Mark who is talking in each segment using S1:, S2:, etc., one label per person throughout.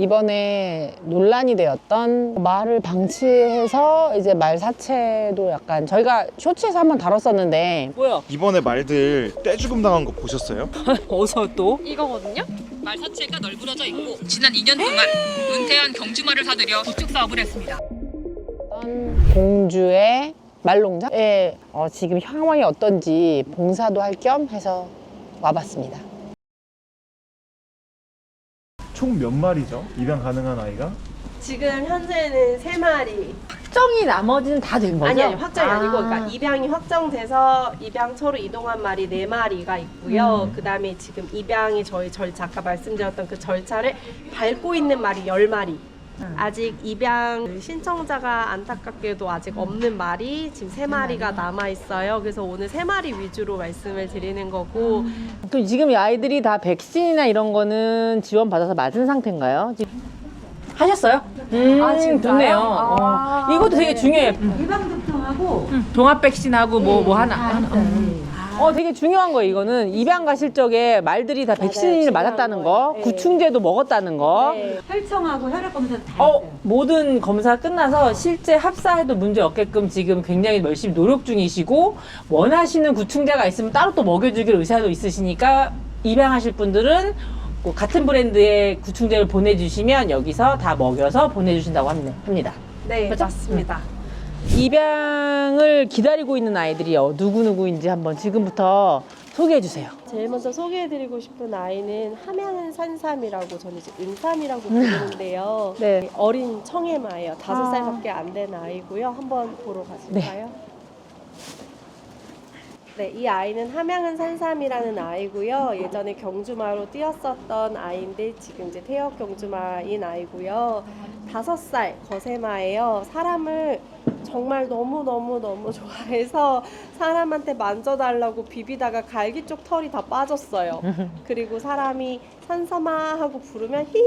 S1: 이번에 논란이 되었던 말을 방치해서 이제 말 사체도 약간 저희가 쇼츠에서 한번 다뤘었는데
S2: 뭐야?
S3: 이번에 말들 떼죽음 당한 거 보셨어요?
S2: 어서 또?
S4: 이거거든요?
S5: 말 사체가 널브러져 있고 지난 2년 동안 은퇴한 경주말을 사들여 구축 사업을 했습니다.
S1: 어떤 공주의 말농장에 어, 지금 상황이 어떤지 봉사도 할 겸 해서 와봤습니다.
S6: 총 몇 마리죠? 입양 가능한 아이가?
S7: 지금 현재는 세 마리.
S2: 확정이 나머지는 다 된 거죠?
S7: 아니 아니 확정이
S2: 아.
S7: 아. 니고 그러니까 입양이 확정돼서 입양처로 이동한 말이 네 마리가 있고요.
S2: 음.
S7: 그다음에 지금 입양이 저희 절차 아까 말씀드렸던 그 절차를 밟고 있는 말이 열 마리.
S2: 음.
S7: 아직 입양 신청자가 안타깝게도 아직 없는 말이 지금 세 마리가 남아 있어요. 그래서 오늘 세 마리 위주로 말씀을 드리는 거고
S2: 그럼 지금 이 아이들이 다 백신이나 이런 거는 지원 받아서 맞은 상태인가요? 지금 하셨어요? 음,
S7: 아, 진짜요?
S2: 좋네요.
S7: 아,
S2: 어. 이것도 되게
S7: 네.
S2: 중요해.
S8: 예방접종하고
S2: 종합 백신하고 뭐 뭐 하나.
S8: 다
S2: 하나.
S8: 있어요.
S2: 어, 되게 중요한 거예요. 이거는 입양 가 실 적에 말들이 다 백신을 맞았다는 거.
S7: 네.
S2: 구충제도 먹었다는 거.
S7: 네.
S8: 혈청하고 혈액 검사도 다
S2: 어,
S8: 있어요.
S2: 모든 검사 끝나서 실제 합사해도 문제 없게끔 지금 굉장히 열심히 노력 중이시고 원하시는 구충제가 있으면 따로 또 먹여주길 의사도 있으시니까 입양하실 분들은 뭐 같은 브랜드의 구충제를 보내주시면 여기서 다 먹여서 보내주신다고 합니- 합니다.
S7: 네
S2: 맞죠?
S7: 맞습니다.
S2: 입양을 기다리고 있는 아이들이 어, 누구누구인지 한번 지금부터 소개해 주세요.
S7: 제일 먼저 소개해드리고 싶은 아이는 함양은 산삼이라고 저는 이제 은삼이라고 부르는데요.
S2: 네.
S7: 어린 청해마예요. 다섯
S2: 아.
S7: 살밖에 안 된 아이고요. 한번 보러 가실까요? 네, 이 아이는 함양은 산삼이라는 아이고요. 예전에 경주마로 뛰었었던 아이인데 지금 이제 태역 경주마인 아이고요. 다섯 살 거세마예요. 사람을 정말 너무 너무 너무 좋아해서 사람한테 만져달라고 비비다가 갈기 쪽 털이 다 빠졌어요. 그리고 사람이 산삼아 하고 부르면 히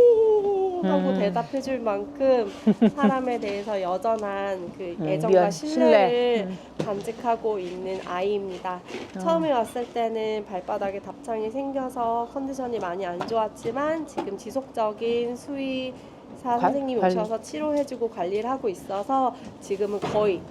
S7: 하고
S2: 음.
S7: 대답해 줄 만큼 사람에 대해서 여전한 그
S2: 음,
S7: 애정과
S2: 미안,
S7: 신뢰를
S2: 신뢰.
S7: 간직하고 있는 아이입니다.
S2: 어.
S7: 처음에 왔을 때는 발바닥에 답창이 생겨서 컨디션이 많이 안 좋았지만 지금 지속적인 수 의사
S2: 관-
S7: 선생님이
S2: 관리.
S7: 오셔서 치료해주고 관리를 하고 있어서 지금은 거의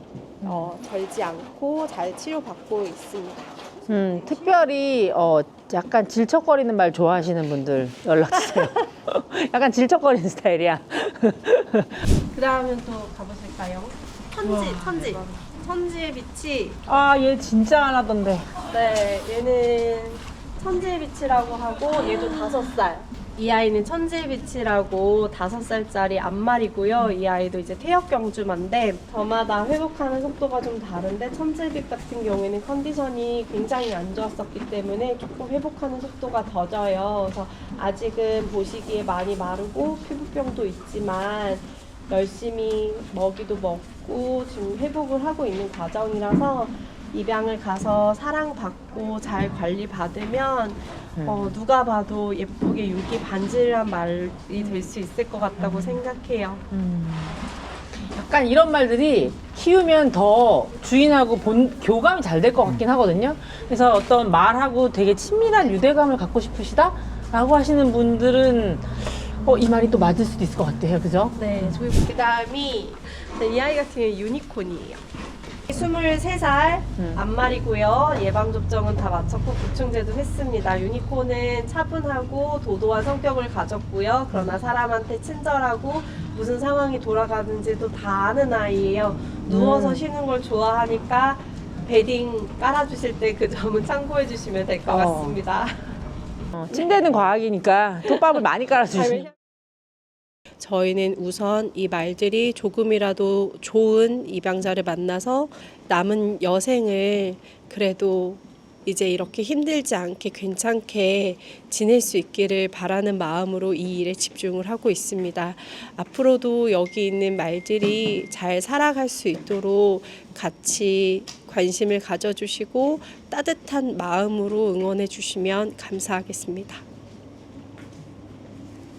S7: 어, 절지 않고 잘 치료받고 있습니다.
S2: 음, 특별히 어, 약간 질척거리는 말 좋아하시는 분들 연락 주세요. 약간 질척거리는 스타일이야.
S7: 그 다음은 또 가보실까요? 천지, 천지. 천지의 빛이
S2: 아, 얘 진짜 안 하던데.
S7: 네, 얘는 천지의 빛이라고 하고 얘도 다섯 살. 이 아이는 천지의 빛이라고 다섯 살짜리 암말이고요. 이 아이도 이제 태역 경주마인데 저마다 회복하는 속도가 좀 다른데 천지의 빛 같은 경우에는 컨디션이 굉장히 안 좋았었기 때문에 조금 회복하는 속도가 더져요. 그래서 아직은 보시기에 많이 마르고 피부병도 있지만 열심히 먹이도 먹고 지금 회복을 하고 있는 과정이라서 입양을 가서 사랑받고 잘 관리받으면 어, 누가 봐도 예쁘게 유기 반질한 말이 될 수 있을 것 같다고 생각해요.
S2: 약간 이런 말들이 키우면 더 주인하고 본 교감이 잘 될 것 같긴 하거든요. 그래서 어떤 말하고 되게 친밀한 유대감을 갖고 싶으시다? 라고 하시는 분들은 어, 이 말이 또 맞을 수도 있을 것 같아요. 그죠?
S7: 네, 저희 그 다음이 이 아이 같은 경우 유니콘이에요. 23살
S2: 음.
S7: 암말이고요. 예방접종은 다 마쳤고 구충제도 했습니다. 유니콘은 차분하고 도도한 성격을 가졌고요. 그러나 사람한테 친절하고 무슨 상황이 돌아가는지도 다 아는 아이예요. 누워서
S2: 음.
S7: 쉬는 걸 좋아하니까 베딩 깔아주실 때 그 점은 참고해 주시면 될 것
S2: 어.
S7: 같습니다.
S2: 어, 침대는 과학이니까 톱밥을 많이 깔아주시면.
S7: 저희는 우선 이 말들이 조금이라도 좋은 입양자를 만나서 남은 여생을 그래도 이제 이렇게 힘들지 않게 괜찮게 지낼 수 있기를 바라는 마음으로 이 일에 집중을 하고 있습니다. 앞으로도 여기 있는 말들이 잘 살아갈 수 있도록 같이 관심을 가져주시고 따뜻한 마음으로 응원해 주시면 감사하겠습니다.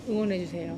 S2: 응원해 주세요.